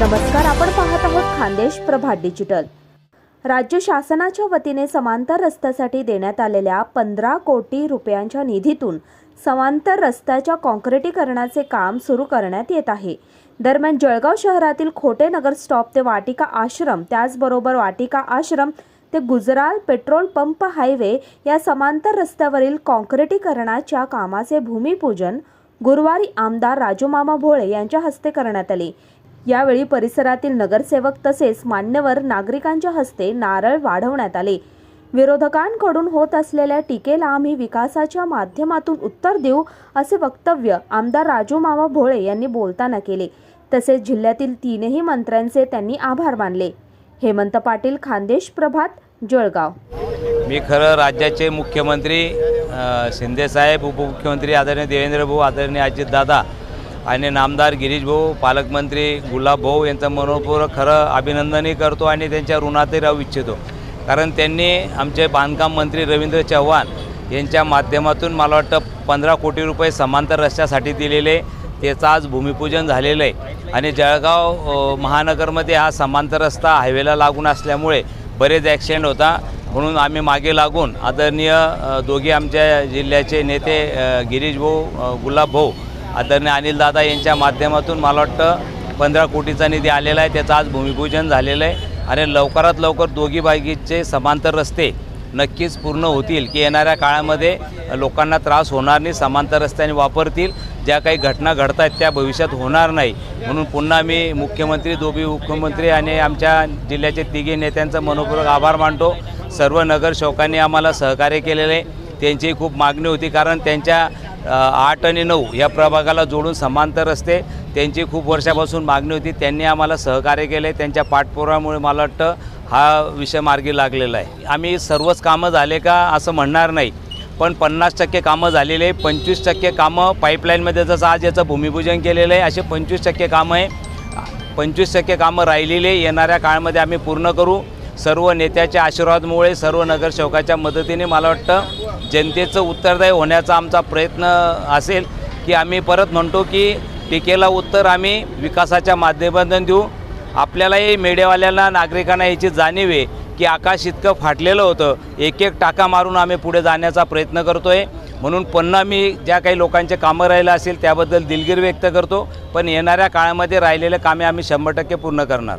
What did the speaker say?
नमस्कार आपण पाहत आहोत खानदेश प्रभात डिजिटल राज्य शासनाच्या वतीने समांतर रस्त्यासाठी देण्यात आलेल्या पंधरा कोटी रुपयांच्या निधीतून समांतर रस्त्याच्या काँक्रिटीकरणाचे काम सुरू करण्यात येत आहे. दरम्यान जळगाव शहरातील खोटे नगर स्टॉप ते वाटिका आश्रम त्याचबरोबर वाटिका आश्रम ते गुजराल पेट्रोल पंप हायवे या समांतर रस्त्यावरील काँक्रिटीकरणाच्या कामाचे भूमिपूजन गुरुवारी आमदार राजूमामा भोळे यांच्या हस्ते करण्यात आले. यावेळी परिसरातील नगरसेवक तसेच मान्यवर नागरिकांच्या हस्ते नारळ वाढवण्यात आले. विरोधकांकडून होत असलेल्या टीकेला आम्ही विकासाच्या माध्यमातून उत्तर देऊ असे वक्तव्य आमदार राजू मामा भोळे यांनी बोलताना केले. तसेच जिल्ह्यातील तीनही मंत्र्यांचे त्यांनी आभार मानले. हेमंत पाटील खानदेश प्रभात जळगाव. मी खरं राज्याचे मुख्यमंत्री शिंदेसाहेब उपमुख्यमंत्री आदरणीय देवेंद्र भाऊ आदरणीय अजितदादा आणि नामदार गिरीश भाऊ पालकमंत्री गुलाब भाऊ यांचं मनोपूर्वक खरं अभिनंदनही करतो आणि त्यांच्या ऋणातही राहू इच्छितो. कारण त्यांनी आमचे बांधकाम मंत्री रवींद्र चव्हाण यांच्या माध्यमातून मला वाटतं पंधरा कोटी रुपये समांतर रस्त्यासाठी दिलेले त्याचं आज भूमिपूजन झालेलं आहे आणि जळगाव महानगरमध्ये हा समांतर रस्ता हायवेला लागून असल्यामुळे बरेच ॲक्सिडेंट होता. म्हणून आम्ही मागे लागून आदरणीय दोघी दोघे आमच्या जिल्ह्याचे नेते गिरीश भाऊ गुलाब भाऊ आदरणीय अनिलदादा यांच्या माध्यमातून मला वाटतं पंधरा कोटीचा निधी आलेला आहे. त्याचं आज भूमिपूजन झालेलं आहे. आणि लवकरात लवकर दोघी बागीचे समांतर रस्ते नक्कीच पूर्ण होतील की येणाऱ्या काळामध्ये लोकांना त्रास होणार नाही समांतर रस्त्याने वापरतील. ज्या काही घटना घडत आहेत त्या भविष्यात होणार नाही. म्हणून पुन्हा मी मुख्यमंत्री दोघी मुख्यमंत्री आणि आमच्या जिल्ह्याचे तिघे नेत्यांचा मनपूर्वक आभार मानतो. सर्व नगरसेवकांनी आम्हाला सहकार्य केलेले आहे. त्यांची खूप मागणी होती कारण त्यांच्या आठ आणि नऊ या प्रभागाला जोडून समांतर रस्ते. त्यांची खूप वर्षापासून मागणी होती. त्यांनी आम्हाला सहकार्य केले. त्यांच्या पाठपुरामुळे मला वाटतं हा विषय मार्गी लागलेला आहे. आम्ही सर्वच कामं झाले का असं म्हणणार नाही. पण पन्नास टक्के कामं झालेले आहे. पंचवीस टक्के कामं पाईपलाईनमध्ये जसं आज याचं भूमिपूजन केलेलं आहे असे पंचवीस टक्के कामं आहे. पंचवीस टक्के कामं राहिलेली आहे. येणाऱ्या काळामध्ये आम्ही पूर्ण करू. सर्व नेत्याच्या आशीर्वादमुळे सर्व नगरसेवकाच्या मदतीने मला वाटतं जनतेचं उत्तरदायी होण्याचा आमचा प्रयत्न असेल की आम्ही परत म्हणतो की टीकेला उत्तर आम्ही विकासाच्या माध्यमातून देऊ. आपल्यालाही मीडियावाल्यांना नागरिकांना याची जाणीव आहे की आकाश इतकं फाटलेलं होतं. एक एक टाका मारून आम्ही पुढे जाण्याचा प्रयत्न करतो आहे म्हणून पुन्हा मी ज्या काही लोकांचे कामं राहिलं असेल त्याबद्दल दिलगिरी व्यक्त करतो. पण येणाऱ्या काळामध्ये राहिलेले कामे आम्ही शंभर टक्के पूर्ण करणार.